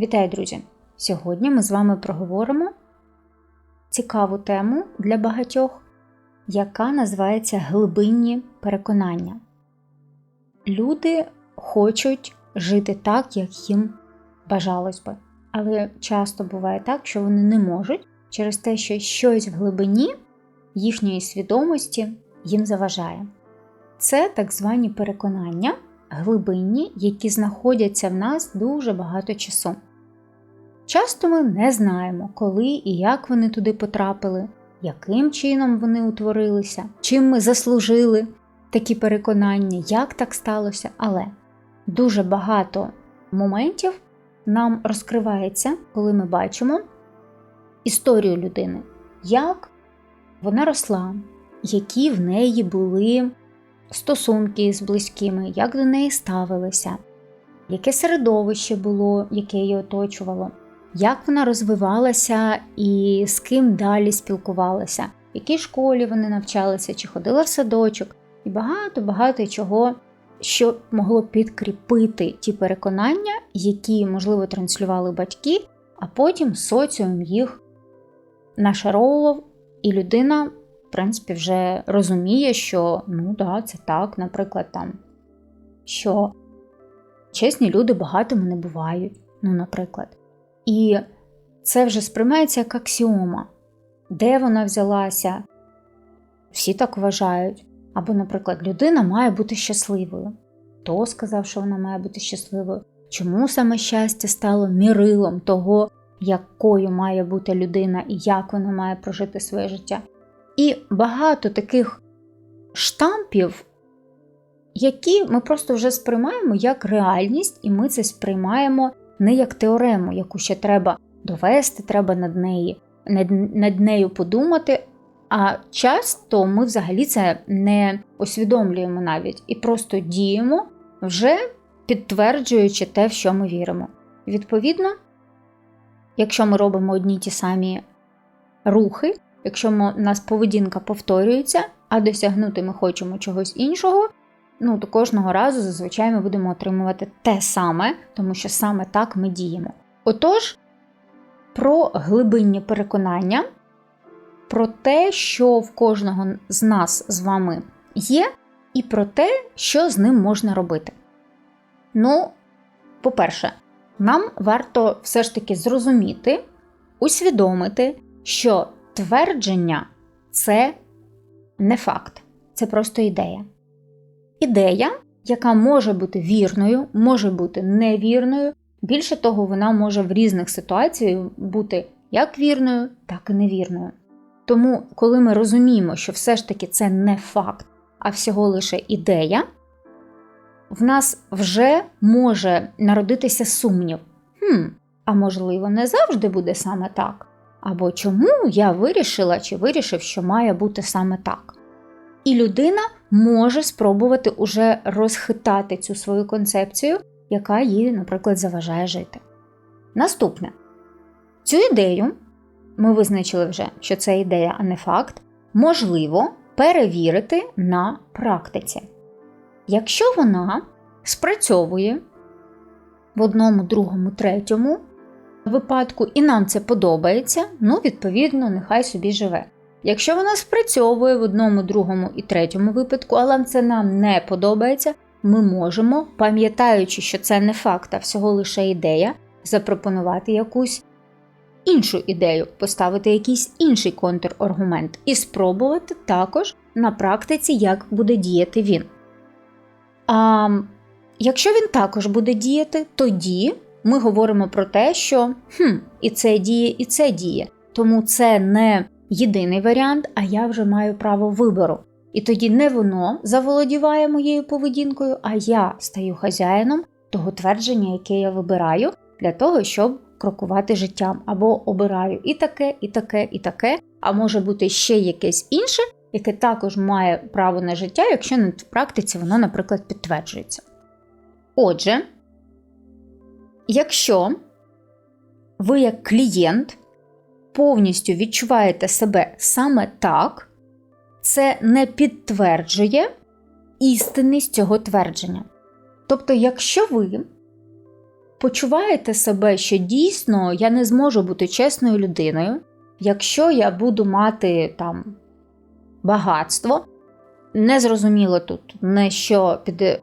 Вітаю, друзі! Сьогодні ми з вами проговоримо цікаву тему для багатьох, яка називається глибинні переконання. Люди хочуть жити так, як їм бажалось би, але часто буває так, що вони не можуть через те, що щось в глибині їхньої свідомості їм заважає. Це так звані переконання глибинні, які знаходяться в нас дуже багато часу. Часто ми не знаємо, коли і як вони туди потрапили, яким чином вони утворилися, чим ми заслужили такі переконання, як так сталося, але дуже багато моментів нам розкривається, коли ми бачимо історію людини, як вона росла, які в неї були стосунки з близькими, як до неї ставилися, яке середовище було, яке її оточувало, як вона розвивалася і з ким далі спілкувалася, в якій школі вони навчалися, чи ходила в садочок, і багато-багато чого, що могло підкріпити ті переконання, які, можливо, транслювали батьки, а потім соціум їх нашаровував, і людина в принципі, вже розуміє, що ну да, це так, наприклад, там, що чесні люди багатими не бувають, ну, наприклад. І це вже сприймається як аксіома. Де вона взялася? Всі так вважають. Або, наприклад, людина має бути щасливою. Хто сказав, що вона має бути щасливою? Чому саме щастя стало мірилом того, якою має бути людина і як вона має прожити своє життя? І багато таких штампів, які ми просто вже сприймаємо як реальність, і ми це сприймаємо не як теорему, яку ще треба довести, треба над неї, над, над нею подумати. А часто ми взагалі це не усвідомлюємо навіть і просто діємо, вже підтверджуючи те, в що ми віримо. Відповідно, якщо ми робимо одні ті самі рухи, Якщо у нас поведінка повторюється, а досягнути ми хочемо чогось іншого, ну то кожного разу зазвичай ми будемо отримувати те саме, тому що саме так ми діємо. Отож, про глибинні переконання, про те, що в кожного з нас з вами є, і про те, що з ним можна робити. Ну, по-перше, нам варто все ж таки зрозуміти, усвідомити, що Твердження це не факт, це просто ідея. Ідея, яка може бути вірною, може бути невірною. Більше того, вона може в різних ситуаціях бути як вірною, так і невірною. Тому, коли ми розуміємо, що все ж таки це не факт, а всього лише ідея, в нас вже може народитися сумнів. Хм, а можливо, не завжди буде саме так. Або чому я вирішила чи вирішив, що має бути саме так. І людина може спробувати уже розхитати цю свою концепцію, яка їй, наприклад, заважає жити. Наступне. Цю ідею, ми визначили вже, що це ідея, а не факт, можливо перевірити на практиці. Якщо вона спрацьовує в одному, другому, третьому випадку, і нам це подобається, ну, відповідно, нехай собі живе. Якщо вона спрацьовує в одному, другому і третьому випадку, але це нам не подобається, ми можемо, пам'ятаючи, що це не факт, а всього лише ідея, запропонувати якусь іншу ідею, поставити якийсь інший контраргумент і спробувати також на практиці, як буде діяти він. А якщо він також буде діяти, тоді ми говоримо про те, що хм, і це діє, і це діє. Тому це не єдиний варіант, а я вже маю право вибору. І тоді не воно заволодіває моєю поведінкою, а я стаю хазяїном того твердження, яке я вибираю, для того, щоб крокувати життям, або обираю і таке, і таке, і таке, а може бути ще якесь інше, яке також має право на життя, якщо на практиці воно, наприклад, підтверджується. Отже, Якщо ви, як клієнт, повністю відчуваєте себе саме так, це не підтверджує істинність цього твердження. Тобто, якщо ви почуваєте себе, що дійсно я не зможу бути чесною людиною, якщо я буду мати там багатство. Незрозуміло тут, не що під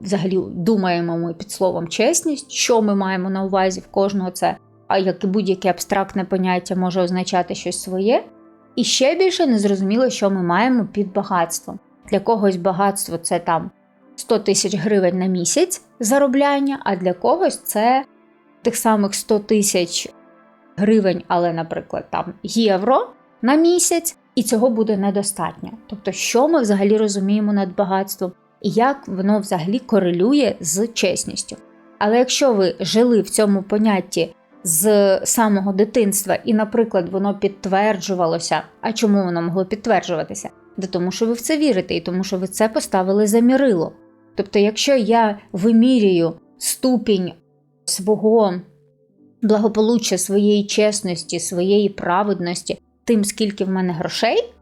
взагалі думаємо ми під словом чесність, що ми маємо на увазі в кожного це, а як і будь-яке абстрактне поняття може означати щось своє. І ще більше незрозуміло, що ми маємо під багатством. Для когось багатство це там 100 тисяч гривень на місяць заробляння, а для когось це тих самих 100 тисяч гривень, але, наприклад, там євро на місяць, і цього буде недостатньо. Тобто, що ми взагалі розуміємо над багатством і як воно взагалі корелює з чесністю. Але якщо ви жили в цьому понятті з самого дитинства, і, наприклад, воно підтверджувалося, а чому воно могло підтверджуватися? Да тому що ви в це вірите, і тому що ви це поставили за мірило. Тобто, якщо я вимірюю ступінь свого благополуччя, своєї чесності, своєї праведності, тим, скільки в мене грошей,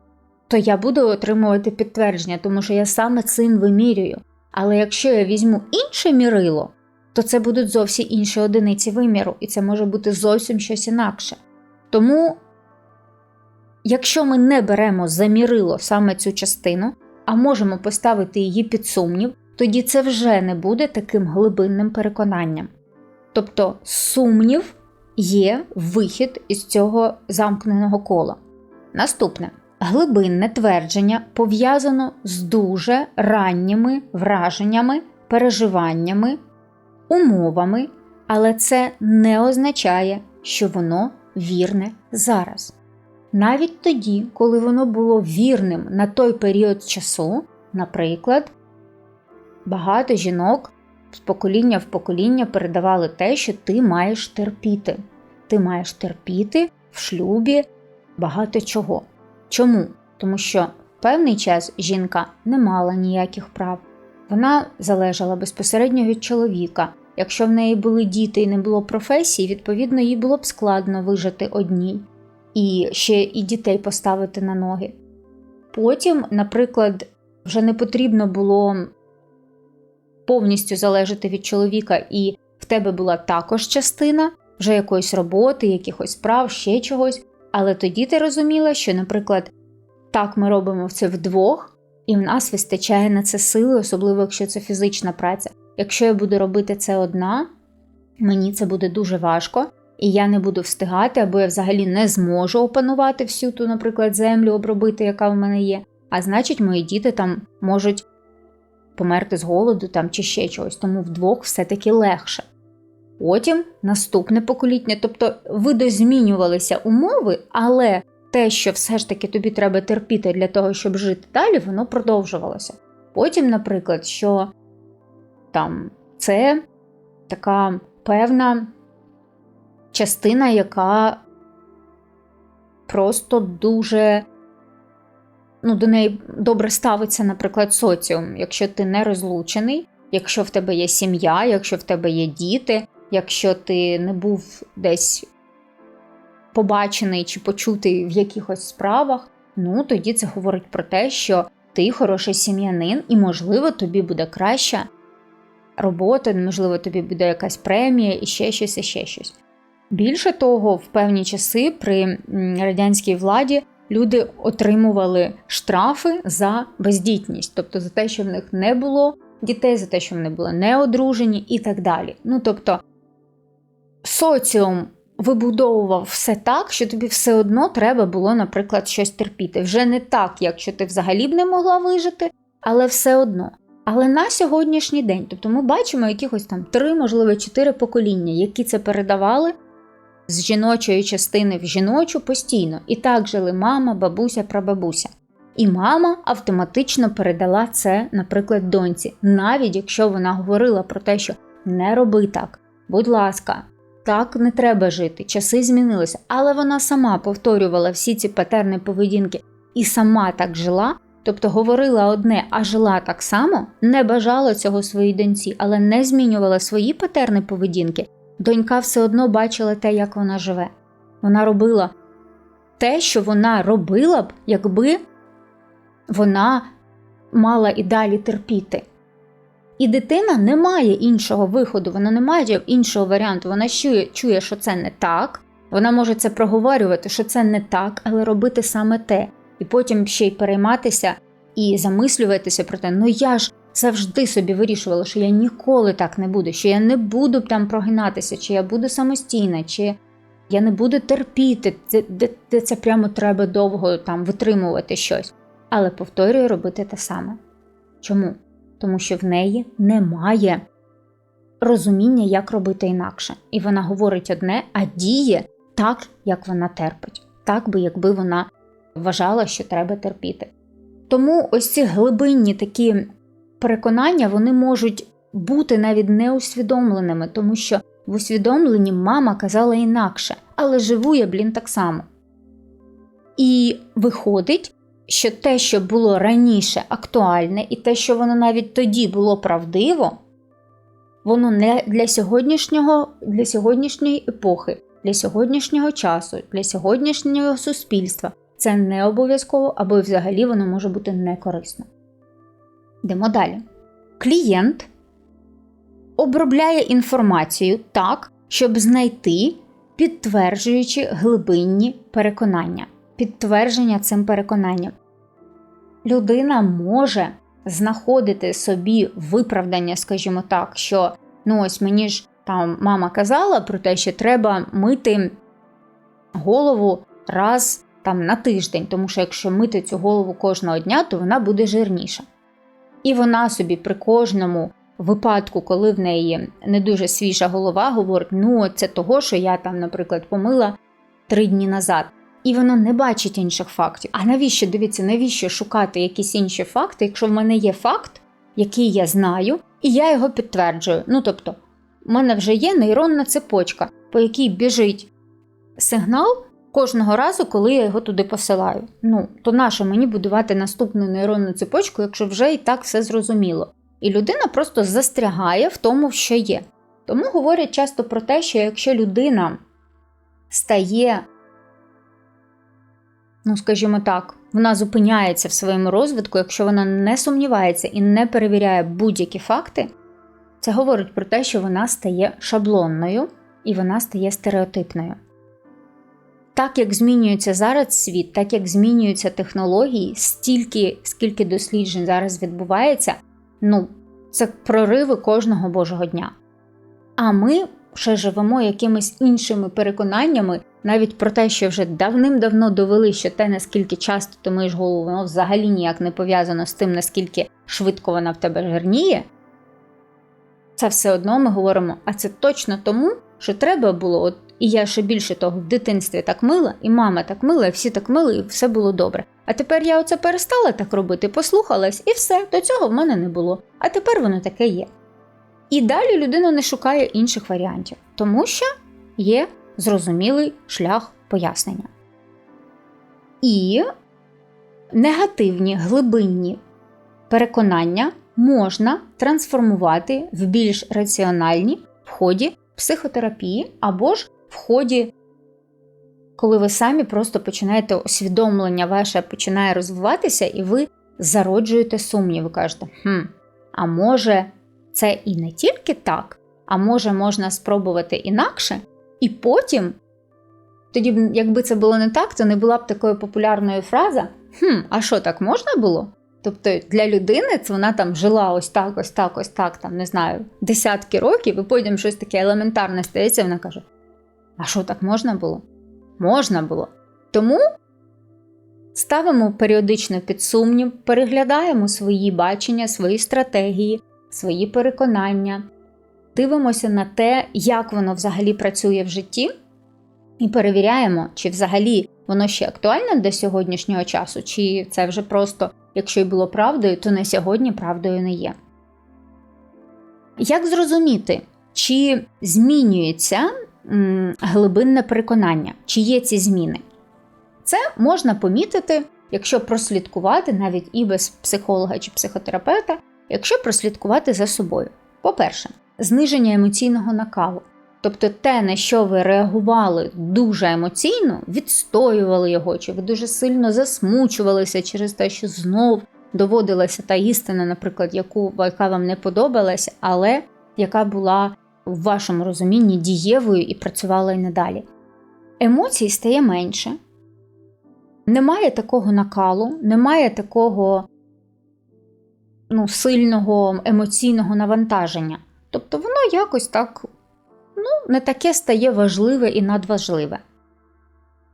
то я буду отримувати підтвердження, тому що я саме цим вимірюю. Але якщо я візьму інше мірило, то це будуть зовсім інші одиниці виміру, і це може бути зовсім щось інакше. Тому, якщо ми не беремо за мірило саме цю частину, а можемо поставити її під сумнів, тоді це вже не буде таким глибинним переконанням. Тобто сумнів є вихід із цього замкненого кола. Наступне глибинне твердження пов'язано з дуже ранніми враженнями, переживаннями, умовами, але це не означає, що воно вірне зараз. Навіть тоді, коли воно було вірним на той період часу, наприклад, багато жінок з покоління в покоління передавали те, що ти маєш терпіти. Ти маєш терпіти в шлюбі багато чого. Чому? Тому що в певний час жінка не мала ніяких прав. Вона залежала безпосередньо від чоловіка. Якщо в неї були діти і не було професії, відповідно, їй було б складно вижити одній і ще і дітей поставити на ноги. Потім, наприклад, вже не потрібно було повністю залежати від чоловіка, і в тебе була також частина вже якоїсь роботи, якихось справ, ще чогось. Але тоді ти розуміла, що, наприклад, так ми робимо це вдвох, і в нас вистачає на це сили, особливо якщо це фізична праця. Якщо я буду робити це одна, мені це буде дуже важко, і я не буду встигати, або я взагалі не зможу опанувати всю ту, наприклад, землю обробити, яка в мене є. А значить, мої діти там можуть померти з голоду там чи ще чогось, тому вдвох все-таки легше. Потім наступне покоління, тобто видозмінювалися умови, але те, що все ж таки тобі треба терпіти для того, щоб жити далі, воно продовжувалося. Потім, наприклад, що там це така певна частина, яка просто дуже ну, до неї добре ставиться, наприклад, соціум, якщо ти не розлучений, якщо в тебе є сім'я, якщо в тебе є діти, якщо ти не був десь побачений чи почутий в якихось справах, ну тоді це говорить про те, що ти хороший сім'янин, і, можливо, тобі буде краща робота, можливо, тобі буде якась премія і ще щось, і ще щось. Більше того, в певні часи при радянській владі люди отримували штрафи за бездітність, тобто за те, що в них не було дітей, за те, що вони були неодружені і так далі. Ну тобто соціум вибудовував все так, що тобі все одно треба було, наприклад, щось терпіти. Вже не так, якщо ти взагалі б не могла вижити, але все одно. Але на сьогоднішній день, тобто ми бачимо якихось там три, можливо, чотири покоління, які це передавали з жіночої частини в жіночу постійно. І так жили мама, бабуся, прабабуся. І мама автоматично передала це, наприклад, доньці, навіть якщо вона говорила про те, що не роби так, будь ласка, так не треба жити, часи змінилися, але вона сама повторювала всі ці патерни поведінки і сама так жила, тобто говорила одне, а жила так само, не бажала цього своїй доньці, але не змінювала свої патерни поведінки. Донька все одно бачила те, як вона живе. Вона робила те, що вона робила б, якби вона мала і далі терпіти. І дитина не має іншого виходу, вона не має іншого варіанту. Вона чує, що це не так. Вона може це проговорювати, що це не так, але робити саме те. І потім ще й перейматися і замислюватися про те, ну я ж завжди собі вирішувала, що я ніколи так не буду, що я не буду там прогинатися, чи я буду самостійна, чи я не буду терпіти, де, де, де це прямо треба довго там витримувати щось. Але повторюю робити те саме. Чому? Тому що в неї немає розуміння, як робити інакше. І вона говорить одне, а діє так, як вона терпить, так би, якби вона вважала, що треба терпіти. Тому ось ці глибинні такі переконання вони можуть бути навіть неусвідомленими, тому що в усвідомленні мама казала інакше, але живу я, блін, так само. І виходить, що те, що було раніше актуальне, і те, що воно навіть тоді було правдиво, воно не для сьогоднішнього, для сьогоднішньої епохи, для сьогоднішнього часу, для сьогоднішнього суспільства. Це не обов'язково або взагалі воно може бути некорисно. Йдемо далі. Клієнт обробляє інформацію так, щоб знайти підтверджуючи глибинні переконання, підтвердження цим переконанням. Людина може знаходити собі виправдання, скажімо так, що ну ось мені ж там мама казала про те, що треба мити голову раз там на тиждень, тому що якщо мити цю голову кожного дня, то вона буде жирніша. І вона собі при кожному випадку, коли в неї не дуже свіжа голова, говорить: ну, це того, що я там, наприклад, помила три дні назад. І вона не бачить інших фактів. А навіщо дивіться, навіщо шукати якісь інші факти, якщо в мене є факт, який я знаю, і я його підтверджую. Ну тобто, в мене вже є нейронна цепочка, по якій біжить сигнал кожного разу, коли я його туди посилаю. Ну, то нащо мені будувати наступну нейронну цепочку, якщо вже і так все зрозуміло? І людина просто застрягає в тому, що є. Тому говорять часто про те, що якщо людина стає, ну, скажімо так, вона зупиняється в своєму розвитку, якщо вона не сумнівається і не перевіряє будь-які факти, це говорить про те, що вона стає шаблонною і вона стає стереотипною. Так як змінюється зараз світ, так як змінюються технології, стільки, скільки досліджень зараз відбувається, ну, це прориви кожного божого дня. А ми ще живемо якимись іншими переконаннями, навіть про те, що вже давним-давно довели, що те, наскільки часто ти миєш голову, воно взагалі ніяк не пов'язано з тим, наскільки швидко вона в тебе жирніє. Це все одно ми говоримо, а це точно тому, що треба було, от і я ще більше того, в дитинстві так мила, і мама так мила, і всі так мили, і все було добре. А тепер я оце перестала так робити, послухалась, і все, до цього в мене не було. А тепер воно таке є. І далі людина не шукає інших варіантів, тому що є зрозумілий шлях пояснення. І негативні глибинні переконання можна трансформувати в більш раціональні в ході психотерапії або ж в ході, коли ви самі просто починаєте усвідомлення ваше починає розвиватися, і ви зароджуєте сумніви, кажете, хм, а може, це і не тільки так, а може, можна спробувати інакше, і потім. Тоді, якби це було не так, то не була б такою популярною фраза Хм, а що так можна було? Тобто для людини це вона там жила ось так, ось так, ось так, там, не знаю, десятки років, і потім щось таке елементарне стається, вона каже: А що так можна було? Можна було. Тому ставимо періодично під сумнів, переглядаємо свої бачення, свої стратегії, свої переконання, дивимося на те, як воно взагалі працює в житті, і перевіряємо, чи взагалі воно ще актуальне до сьогоднішнього часу, чи це вже просто, якщо й було правдою, то на сьогодні правдою не є. Як зрозуміти, чи змінюється глибинне переконання, чи є ці зміни? Це можна помітити, якщо прослідкувати навіть і без психолога чи психотерапевта, якщо прослідкувати за собою. По-перше, зниження емоційного накалу. Тобто те, на що ви реагували дуже емоційно, відстоювали його, чи ви дуже сильно засмучувалися через те, що знов доводилася та істина, наприклад, яку яка вам не подобалася, але яка була в вашому розумінні дієвою і працювала і надалі. Емоцій стає менше, немає такого накалу, немає такого ну, сильного емоційного навантаження. Тобто воно якось так ну, не таке стає важливе і надважливе.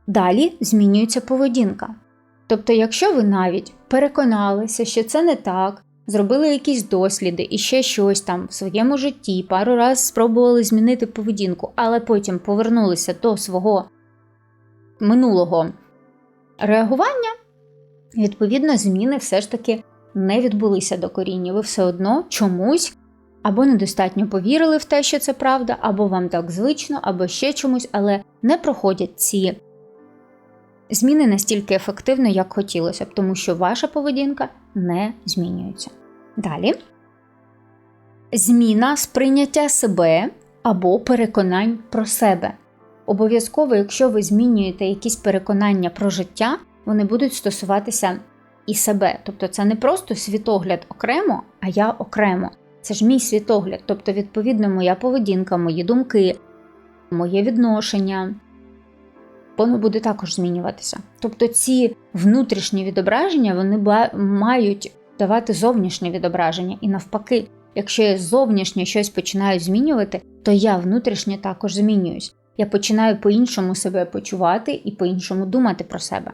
Далі змінюється поведінка. Тобто, якщо ви навіть переконалися, що це не так, зробили якісь досліди і ще щось там в своєму житті, пару разів спробували змінити поведінку, але потім повернулися до свого минулого реагування, відповідно, зміни все ж таки не відбулися до коріння. Ви все одно чомусь або недостатньо повірили в те, що це правда, або вам так звично, або ще чомусь, але не проходять ці зміни настільки ефективно, як хотілося б, тому що ваша поведінка не змінюється. Далі зміна сприйняття себе або переконань про себе. Обов'язково, якщо ви змінюєте якісь переконання про життя, вони будуть стосуватися і себе. Тобто це не просто світогляд окремо, а я окремо. Це ж мій світогляд, тобто, відповідно, моя поведінка, мої думки, моє відношення, воно буде також змінюватися. Тобто ці внутрішні відображення вони мають давати зовнішнє відображення. І навпаки, якщо я зовнішнє щось починаю змінювати, то я внутрішнє також змінююсь. Я починаю по-іншому себе почувати і по-іншому думати про себе.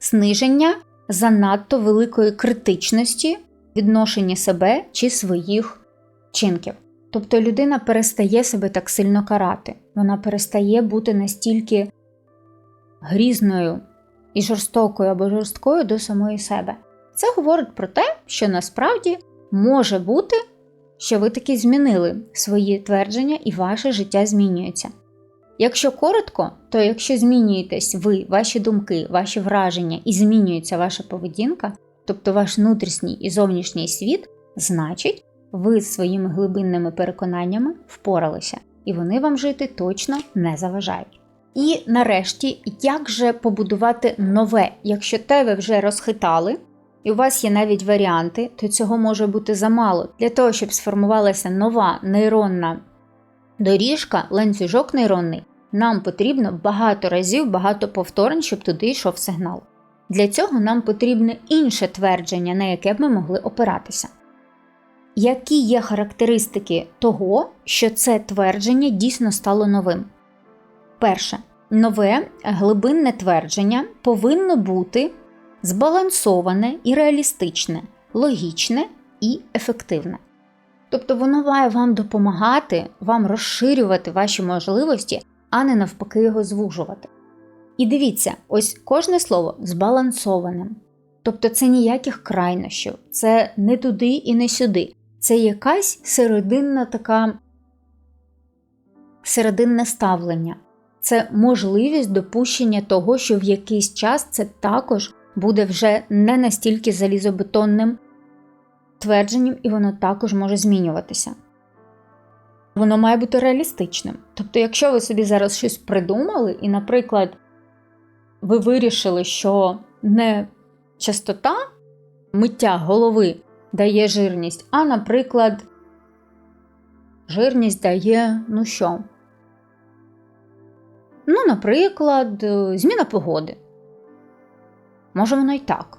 Зниження занадто великої критичності відношенні себе чи своїх вчинків. Тобто людина перестає себе так сильно карати, вона перестає бути настільки грізною і жорстокою або жорсткою до самої себе. Це говорить про те, що насправді може бути, що ви таки змінили свої твердження і ваше життя змінюється. Якщо коротко, то якщо змінюєтесь ви, ваші думки, ваші враження і змінюється ваша поведінка, тобто ваш внутрішній і зовнішній світ, значить, ви з своїми глибинними переконаннями впоралися, і вони вам жити точно не заважають. І нарешті, як же побудувати нове, якщо те ви вже розхитали, і у вас є навіть варіанти, то цього може бути замало для того, щоб сформувалася нова нейронна доріжка, ланцюжок нейронний, нам потрібно багато разів, багато повторень, щоб туди йшов сигнал. Для цього нам потрібне інше твердження, на яке б ми могли опиратися. Які є характеристики того, що це твердження дійсно стало новим? Перше, нове глибинне твердження повинно бути збалансоване і реалістичне, логічне і ефективне. Тобто воно має вам допомагати, вам розширювати ваші можливості, а не навпаки його звужувати. І дивіться, ось кожне слово збалансованим. Тобто це ніяких крайнощів, це не туди і не сюди. Це якась серединна така серединне ставлення. Це можливість допущення того, що в якийсь час це також буде вже не настільки залізобетонним твердженням, і воно також може змінюватися. Воно має бути реалістичним. Тобто, якщо ви собі зараз щось придумали, і, наприклад, ви вирішили, що не частота миття голови дає жирність, а, наприклад, жирність дає, ну що? Ну, наприклад, зміна погоди. Може, воно й так.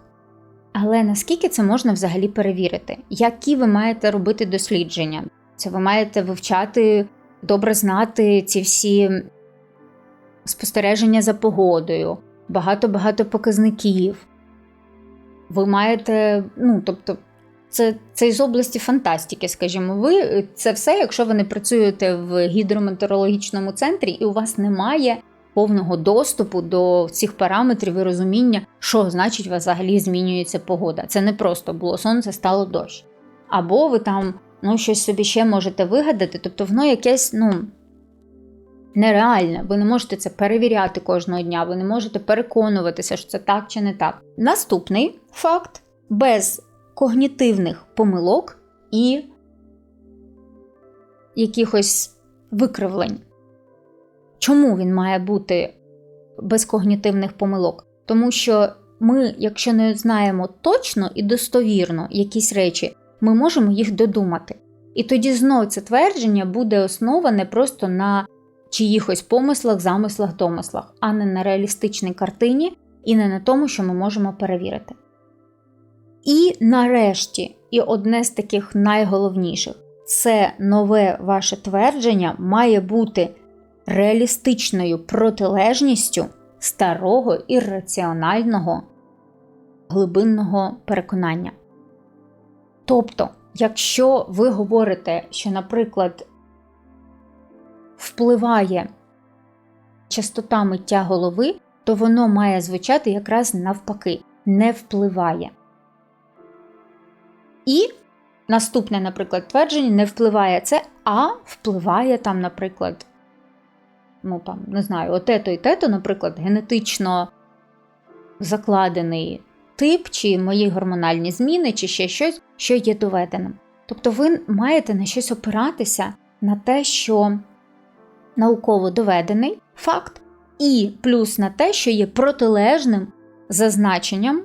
Але наскільки це можна взагалі перевірити? Які ви маєте робити дослідження? Це ви маєте вивчати, добре знати ці всі спостереження за погодою, багато-багато показників. Ви маєте, ну, тобто, це це з області фантастики, скажімо, ви це все, якщо ви не працюєте в гідрометеорологічному центрі, і у вас немає повного доступу до цих параметрів і розуміння, що значить у вас взагалі змінюється погода. Це не просто було сонце, стало дощ. Або ви там ну, щось собі ще можете вигадати, тобто воно якесь, ну. Нереальне, ви не можете це перевіряти кожного дня, ви не можете переконуватися, що це так чи не так. Наступний факт: без когнітивних помилок і якихось викривлень. Чому він має бути без когнітивних помилок? Тому що ми, якщо не знаємо точно і достовірно якісь речі, ми можемо їх додумати. І тоді знову це твердження буде основане просто на чиїхось помислах, замислах, домислах, а не на реалістичній картині і не на тому, що ми можемо перевірити. І нарешті, і одне з таких найголовніших це нове ваше твердження має бути реалістичною протилежністю старого ірраціонального глибинного переконання. Тобто, якщо ви говорите, що, наприклад, впливає частота миття голови, то воно має звучати якраз навпаки, не впливає. І наступне, наприклад, твердження не впливає це, а впливає там, наприклад, ну там, не знаю, отето і тето, наприклад, генетично закладений тип, чи мої гормональні зміни, чи ще щось, що є доведеним. Тобто ви маєте на щось опиратися на те, що науково доведений факт, і плюс на те, що є протилежним зазначенням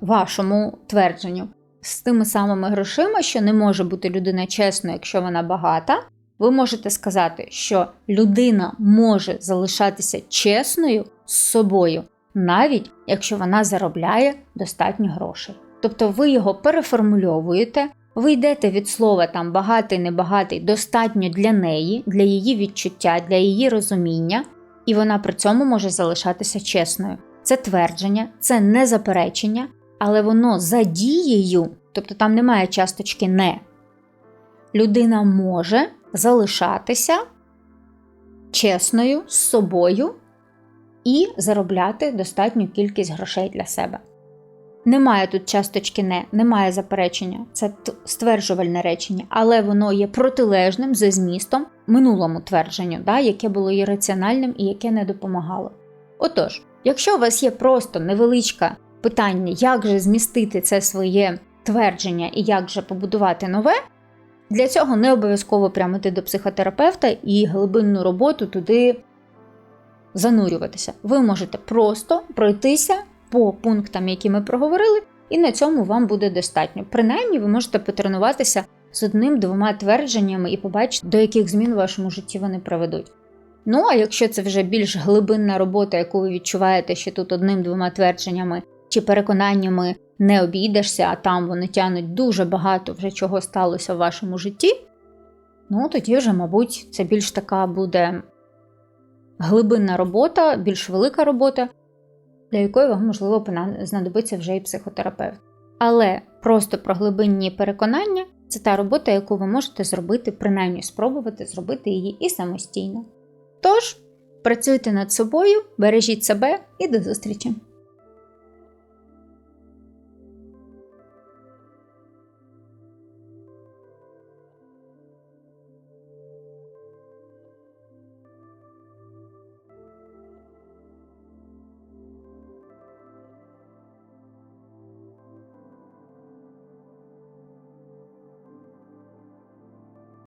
вашому твердженню. З тими самими грошима, що не може бути людина чесною, якщо вона багата, ви можете сказати, що людина може залишатися чесною з собою, навіть якщо вона заробляє достатньо грошей. Тобто ви його переформульовуєте, ви йдете від слова там багатий, небагатий, достатньо для неї, для її відчуття, для її розуміння, і вона при цьому може залишатися чесною. Це твердження, це не заперечення, але воно за дією, тобто там немає часточки не. Людина може залишатися чесною з собою і заробляти достатню кількість грошей для себе. Немає тут часточки не, немає заперечення, це стверджувальне речення, але воно є протилежним за змістом минулому твердженню, да, яке було і раціональним і яке не допомагало. Отож, якщо у вас є просто невеличке питання, як же змістити це своє твердження і як же побудувати нове, для цього не обов'язково прямо йти до психотерапевта і глибинну роботу туди занурюватися. Ви можете просто пройтися по пунктам, які ми проговорили, і на цьому вам буде достатньо. Принаймні, ви можете потренуватися з одним-двома твердженнями і побачити, до яких змін в вашому житті вони приведуть. Ну, а якщо це вже більш глибинна робота, яку ви відчуваєте, що тут одним-двома твердженнями чи переконаннями не обійдешся, а там вони тянуть дуже багато вже чого сталося в вашому житті, ну тоді вже, мабуть, це більш така буде глибинна робота, більш велика робота, для якої вам, можливо, знадобиться вже і психотерапевт. Але просто про глибинні переконання це та робота, яку ви можете зробити, принаймні спробувати зробити її і самостійно. Тож, працюйте над собою, бережіть себе і до зустрічі!